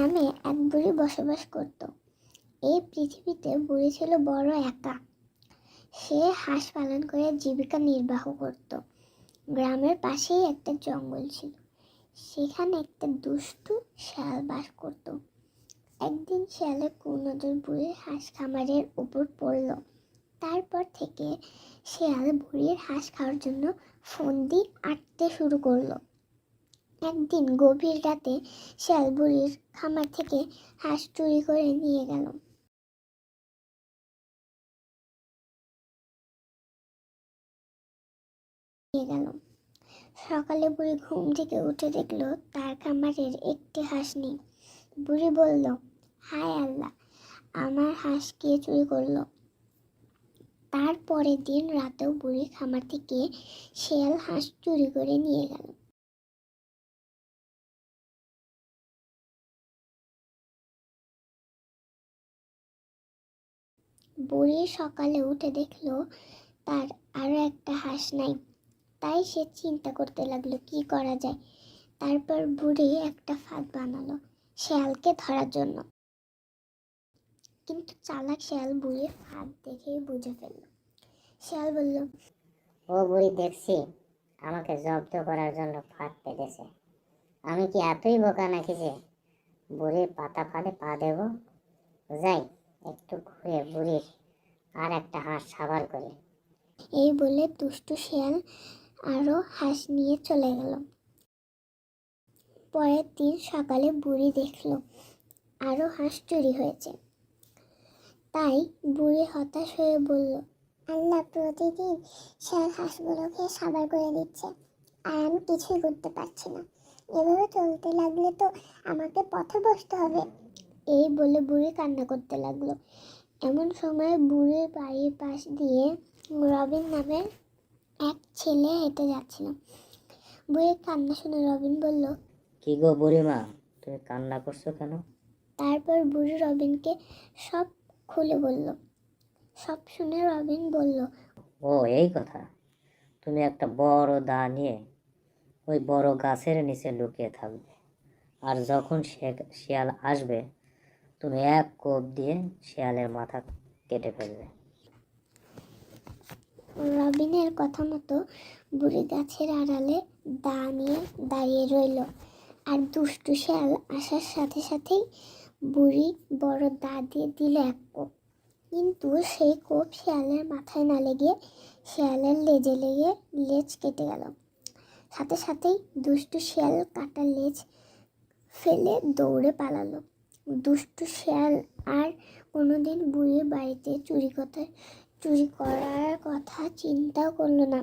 গ্রামে এক বুড়ি বসবাস করত। এই পৃথিবীতে বুড়ি ছিল বড় একা। সে হাঁস পালন করে জীবিকা নির্বাহ করত। গ্রামের পাশেই একটা জঙ্গল ছিল। সেখানে একটা দুষ্টু শেয়াল বাস করত। একদিন শেয়ালের কুনজর বুড়ির হাঁস খামারের উপর পড়ল। তারপর থেকে শেয়াল বুড়ির হাঁস খাওয়ার জন্য ফোন দিয়ে আটতে শুরু করল। একদিন গভীর রাতে শেয়াল বুড়ির খামার থেকে হাঁস চুরি করে নিয়ে গেল। নিয়ে গেল। সকালে বুড়ি ঘুম থেকে উঠে দেখল তার খামারের একটি হাঁস নেই। বুড়ি বলল, হায় আল্লাহ, আমার হাঁস কে চুরি করল? তারপরের দিন রাতেও বুড়ি খামার থেকে শেয়াল হাঁস চুরি করে নিয়ে গেল। বুড়ি সকালে উঠে দেখল তার আরও একটা হাঁস নাই। তাই সে চিন্তা করতে লাগল, কি করা যায়? তারপর বুড়ি একটা ফাঁদ বানালো শেয়ালকে ধরার জন্য। কিন্তু চালাক শেয়াল বুড়ির ফাঁদ দেখেই বুঝে ফেলল। শেয়াল বলল, ও বুড়ি, দেখছি। আমাকে জব্দ করার জন্য ফাঁদ পেতেছে। আমি কি এতই বোকা নাকি যে বুড়ির পাতা ফাঁদে পা দেব? যাই একটু ঘুরে বুড়ির আর একটা হাঁস সাবার করে। এই বলে দুষ্টু শেয়াল আরও হাঁস নিয়ে চলে গেল। পরের দিন সকালে বুড়ি দেখল আরও হাঁস চুরি হয়েছে। তাই বুড়ি হতাশ হয়ে বলল, আল্লাহ প্রতিদিন শেয়াল হাঁসগুলোকে সাবার করে দিচ্ছে, আর আমি কিছুই করতে পারছি না। এভাবে চলতে লাগলে তো আমাকে পথে বসতে হবে। এই বলে বুড়ি কান্না করতে লাগল। এমন সময় বুড়ির বাড়ির পাশ দিয়ে রবিন নামের এক ছেলে হেঁটে যাচ্ছিল। বুড়ির কান্না শুনে রবিন বলল কি গো বুড়িমা তুমি কান্না করছ কেন? তারপর বুড়ি রবিনকে সব খুলে বলল। সব শুনে রবিন বলল ও এই কথা। তুমি একটা বড় দা নিয়ে ওই বড় গাছের নিচে লুকিয়ে থাকবে। আর যখন সে- শিয়াল আসবে তুমি এক কোপ দিয়ে শিয়ালের মাথা কেটে ফেলবে। রবিনের কথা মতো বুড়ি গাছের আড়ালে দা নিয়ে দাঁড়িয়ে রইল। আর দুষ্টু শেয়াল আসার সাথে সাথেই বুড়ি বড় দা দিয়ে দিল এক কোপ। কিন্তু সেই কোপ শেয়ালের মাথায় না লেগে শেয়ালের লেজে লেগে লেজ কেটে গেল। সাথে সাথেই দুষ্টু শেয়াল কাটা লেজ ফেলে দৌড়ে পালালো। দুষ্টু শেয়াল আর কোনোদিন বুড়ির বাড়িতে চুরি কথা চুরি করার কথা চিন্তাও করল না।